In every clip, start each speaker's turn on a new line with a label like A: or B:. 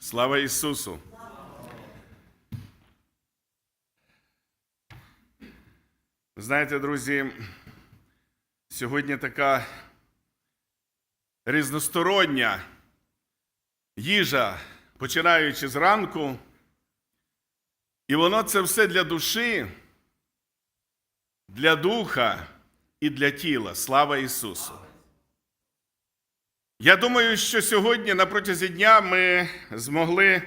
A: Слава Ісусу! Знаєте, друзі, сьогодні така різностороння їжа, починаючи з ранку, і воно це все для душі, для духа і для тіла. Слава Ісусу! Я думаю, що сьогодні на протязі дня ми змогли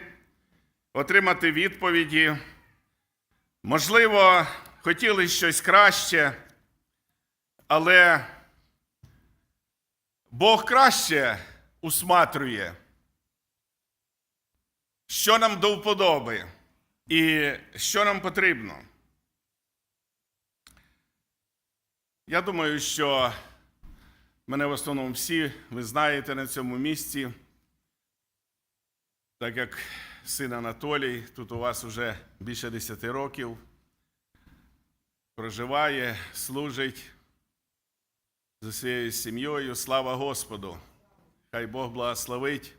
A: отримати відповіді. Можливо, хотіли щось краще, але Бог краще усматрює, що нам до вподоби і що нам потрібно. Я думаю, що Мене в основному всі ви знаєте на цьому місці, так як син Анатолій, тут у вас вже більше 10 років, проживає, служить за своєю сім'єю. Слава Господу! Хай Бог благословить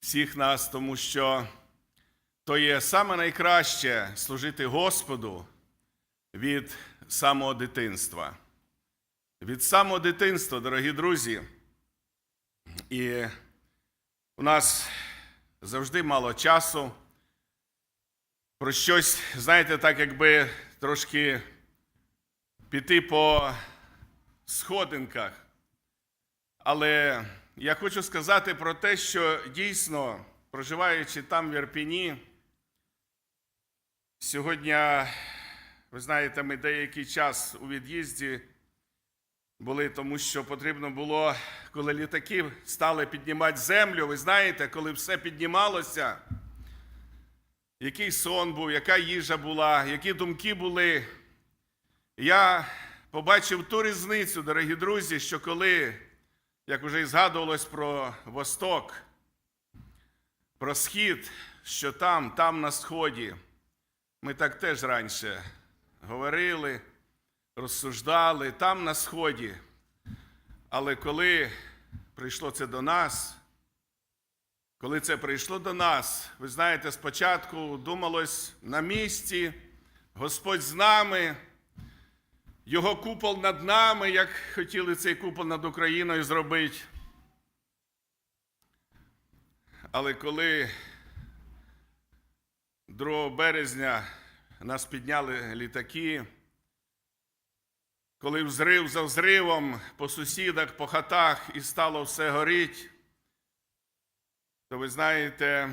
A: всіх нас, тому що то є саме найкраще служити Господу від самого дитинства. Від самого дитинства, дорогі друзі, і у нас завжди мало часу. Про щось, знаєте, так якби трошки піти по сходинках. Але я хочу сказати про те, що дійсно, проживаючи там в Ірпіні, сьогодні, ви знаєте, ми деякий час у від'їзді були, тому що потрібно було, коли літаки стали піднімати землю, ви знаєте, коли все піднімалося, який сон був, яка їжа була, які думки були. Я побачив ту різницю, дорогі друзі, що коли, як вже і згадувалось про Восток, про схід, що там, там на сході, ми так теж раніше говорили розсуждали там на сході. Але коли прийшло це до нас, коли це прийшло до нас, ви знаєте, спочатку думалось на місці, Господь з нами, Його купол над нами, як хотіли цей купол над Україною зробити. Але коли 2 березня нас підняли літаки, коли взрив за взривом по сусідах, по хатах і стало все горіть, то ви знаєте,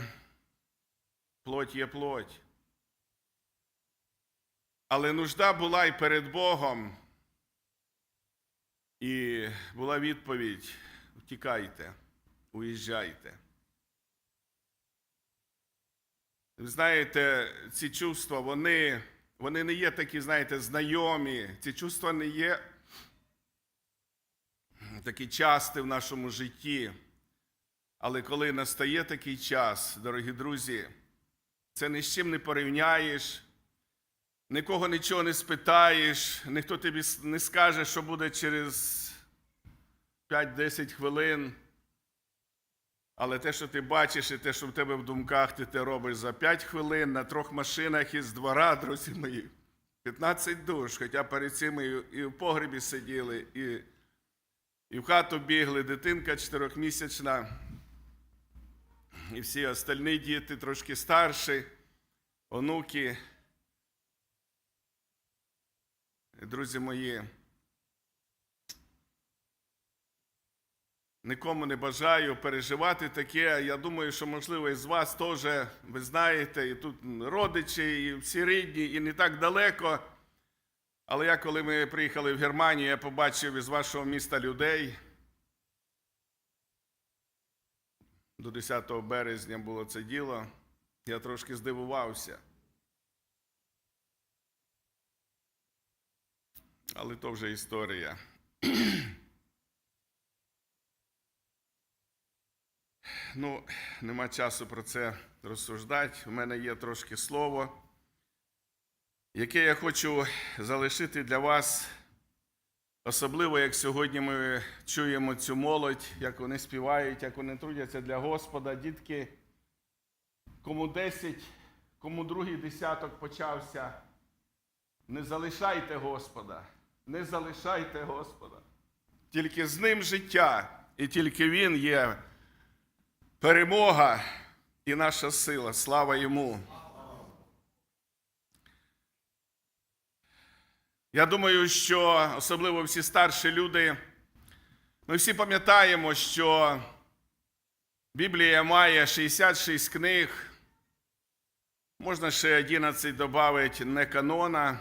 A: плоть є плоть. Але нужда була і перед Богом, і була відповідь: втікайте, уїжджайте. Ви знаєте, ці чувства, вони. Вони не є такі, знаєте, знайомі. Ці чувства не є такі часті в нашому житті. Але коли настає такий час, дорогі друзі, це ні з чим не порівняєш, нікого нічого не спитаєш, ніхто тобі не скаже, що буде через 5-10 хвилин. Але те, що ти бачиш, і те, що в тебе в думках, ти те робиш за 5 хвилин на трьох машинах із двора, друзі мої, 15 душ, хоча перед цим і в погребі сиділи, і і в хату бігли, дитинка чотирьохмісячна, і всі остальні діти трошки старші, онуки. Друзі мої. Нікому не бажаю переживати таке. Я думаю, що, можливо, із вас теж ви знаєте, і тут родичі, і всі рідні, і не так далеко. Але я, коли ми приїхали в Германію, я побачив із вашого міста людей. До 10 березня було це діло. Я трошки здивувався. Але то вже історія. Ну, нема часу про це розсуждати. У мене є трошки слово, яке я хочу залишити для вас, особливо, як сьогодні ми чуємо цю молодь, як вони співають, як вони трудяться для Господа. Дітки, кому 10, кому другий десяток почався. Не залишайте Господа, не залишайте Господа. Тільки з ним життя, і тільки Він є перемога і наша сила. Слава йому. Я думаю, що особливо всі старші люди, ми всі пам'ятаємо, що Біблія має 66 книг, можна ще 11 додати не канона,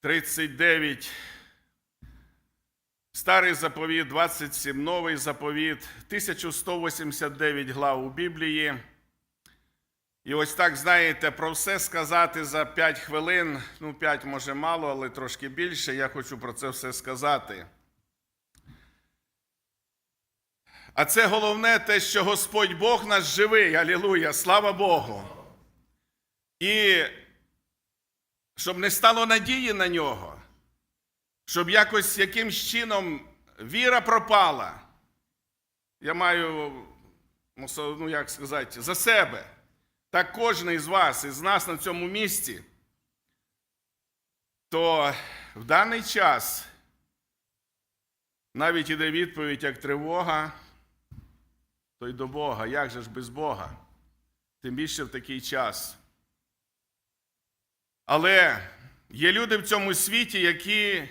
A: 39 Старий заповіт, 27 новий заповіт, 1189 глав у Біблії. І ось так, знаєте, про все сказати за 5 хвилин. Ну, 5 може мало, але трошки більше. Я хочу про це все сказати. А це головне те, що Господь Бог наш живий. Алілуя, слава Богу. І щоб не стало надії на нього, щоб якось якимсь чином віра пропала. Я маю, ну як сказати, за себе. Так кожен із вас, із нас на цьому місці, то в даний час навіть іде відповідь як тривога, то й до Бога. Як же ж без Бога? Тим більше в такий час. Але є люди в цьому світі, які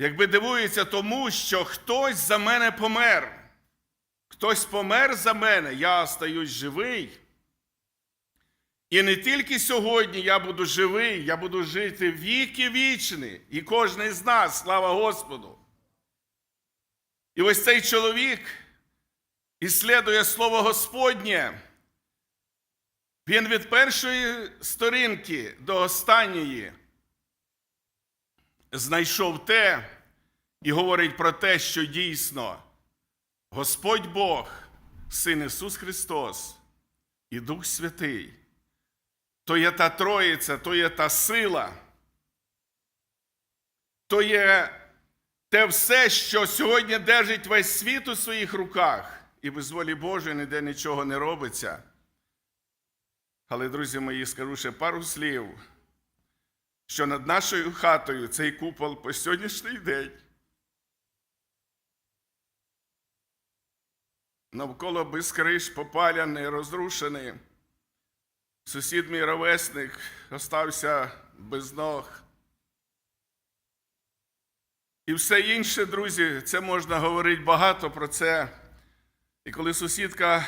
A: якби дивуються тому, що хтось за мене помер. Хтось помер за мене, я остаюсь живий. І не тільки сьогодні я буду живий, я буду жити віки вічні. І кожен з нас, слава Господу. І ось цей чоловік іслідує Слово Господнє. Він від першої сторінки до останньої знайшов те і говорить про те, що дійсно. Господь Бог, Син Ісус Христос і Дух Святий, то є та Троїця, то є та сила, то є те все, що сьогодні держить весь світ у своїх руках, і без волі Божої ніде нічого не робиться. Але, друзі мої, скажу ще пару слів, що над нашою хатою цей купол по сьогоднішній день. навколо без криш попаляний, розрушений. Сусід мій ровесник остався без ног. І все інше, друзі, це можна говорити багато про це. І коли сусідка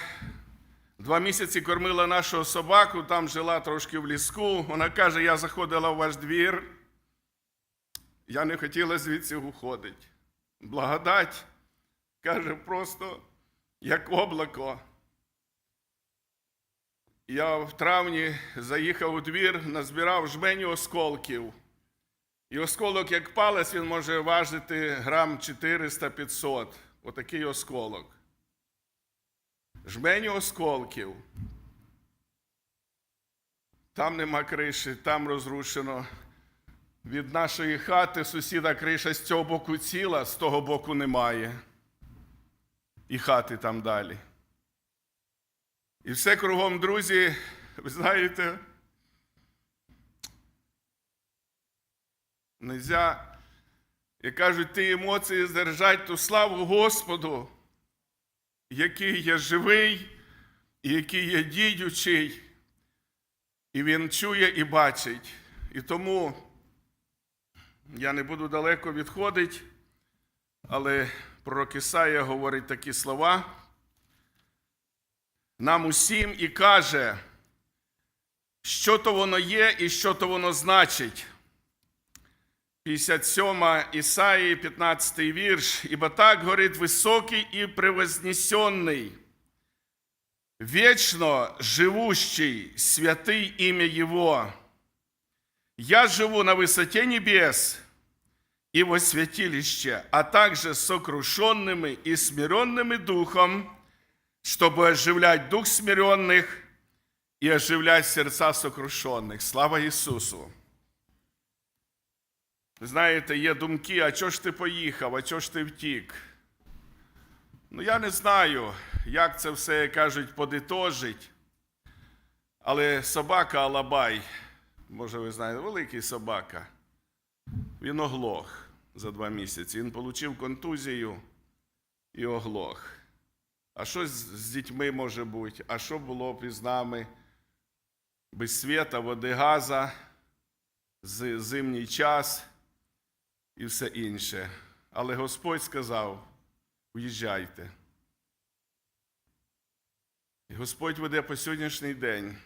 A: два місяці кормила нашого собаку, там жила трошки в ліску, вона каже: я заходила в ваш двір, я не хотіла звідси уходити. Благодать, каже, просто як облако. Я в травні заїхав у двір, назбирав жменю осколків. І осколок, як палець, він може важити грам 400-500. Отакий осколок. Жменю осколків. Там нема криші, там розрушено. Від нашої хати сусіда криша з цього боку ціла, з того боку немає і хати там далі. І все кругом, друзі, ви знаєте, нельзя, як кажуть, ті емоції здержать ту славу Господу, який є живий, який є діючий, і Він чує і бачить. І тому я не буду далеко відходити, але пророк Ісая говорить такі слова. Нам усім і каже, що то воно є і що то воно значить. 57 Ісаї, 15 вірш. Ибо так говорит високий і превознесенный, вечно живущий, святый имя Его. Я живу на высоте небес и во святилище, а также сокрушенными и смиренными духом, чтобы оживлять дух смиренных и оживлять сердца сокрушенных. Слава Ісусу! Знаєте, є думки, а чого ж ти поїхав, а чого ж ти втік? Ну, я не знаю, як це все, кажуть, подитожить. Але собака Алабай, може ви знаєте, великий собака, він оглох за два місяці. Він отримав контузію і оглох. А що з дітьми може бути? А що було б із нами? Без світа, води, газа, зимній час і все інше. Але Господь сказав: уїжджайте. І Господь веде по сьогоднішній день.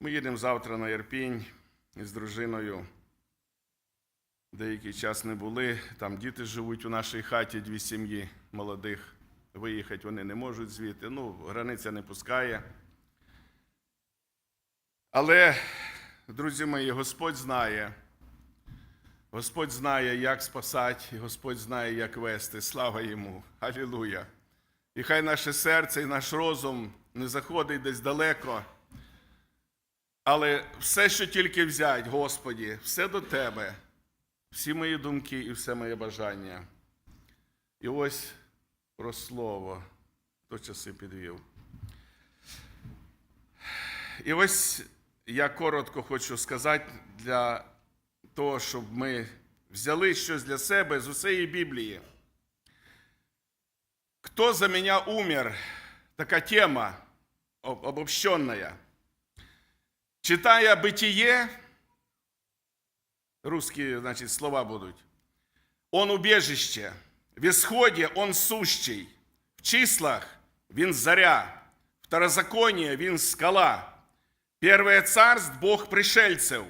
A: Ми їдемо завтра на Ірпінь з дружиною. Деякий час не були. Там діти живуть у нашій хаті, дві сім'ї молодих. Виїхати вони не можуть звідти. Ну, границя не пускає. Але, друзі мої, Господь знає. Господь знає, як спасати, і Господь знає, як вести. Слава йому. Алілуя. І хай наше серце і наш розум не заходить десь далеко. Але все, що тільки взять, Господі, все до Тебе, всі мої думки і все моє бажання. І ось про слово, хто часи підвів. І ось я коротко хочу сказати для того, щоб ми взяли щось для себе з усієї Біблії. Кто за меня умер? Такая тема об- обобщенная. Читая бытие, русские, значит, слова будут. Он убежище, в исходе он сущий, в числах він заря, второзаконие він скала, первое царств Бог пришельцев,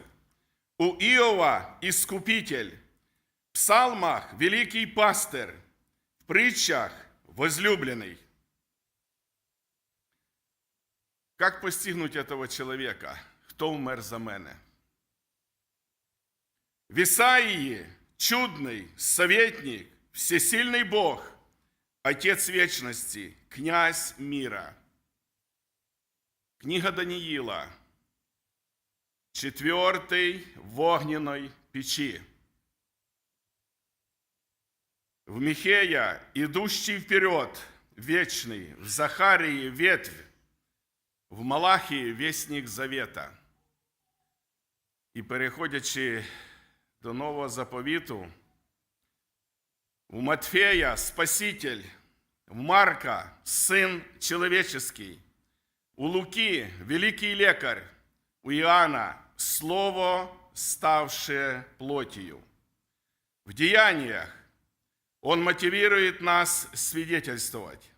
A: у Иова искупитель, в псалмах великий пастырь, в притчах возлюбленный. Как постигнуть этого человека? Хто умер за мене? В Исаии чудный советник, всесильный Бог, Отец вечности, князь мира. Книга Даниила, четвертый в огненной печи. В Михея, идущий вперед, вечный, в Захарии ветвь, в Малахії вісник Завета. І переходячи до нового заповіту, у Матфея Спаситель, в Марка Син Человеческий, у Луки Великий Лекарь, у Иоанна Слово, ставшее плотью. В деяниях он мотивирует нас свидетельствовать.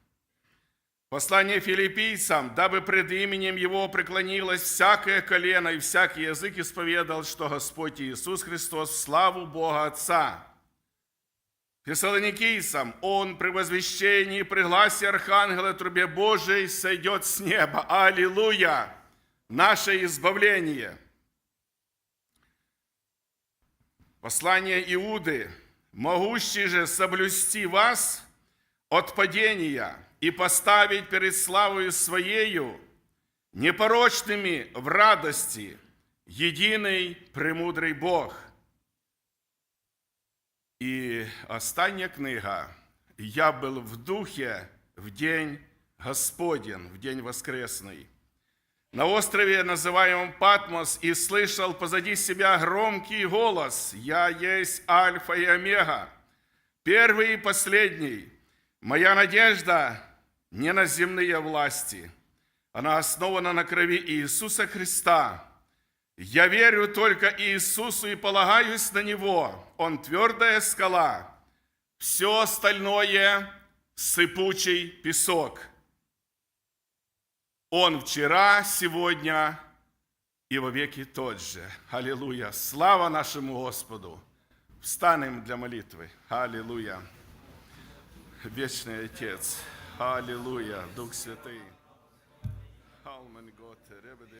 A: Послание филиппийцам, дабы пред именем Его преклонилось всякое колено и всякий язык исповедал, что Господь Иисус Христос славу Бога Отца. Фессалоникийцам, Он при возвещении, при гласе Архангела трубе Божией сойдет с неба. Аллилуйя! Наше избавление. Послание Иуды, могущий же соблюсти вас от падения и поставить перед славою Своею непорочными в радости единый премудрый Бог. І остання книга «Я был в духе в день Господен, в день воскресный». На острове, называемом Патмос, и слышал позади себя громкий голос «Я есть Альфа и Омега, первый и последний. Моя надежда не на земные власти, она основана на крови Иисуса Христа. Я верю только Иисусу и полагаюсь на Него. Он твердая скала. Все остальное – сыпучий песок. Он вчера, сегодня и во веки тот же. Аллилуйя. Слава нашему Господу. Встанем для молитвы. Аллилуйя. Вечный Отец. Аллилуйя. Дух Святый. Алмен Гот, Ребеде.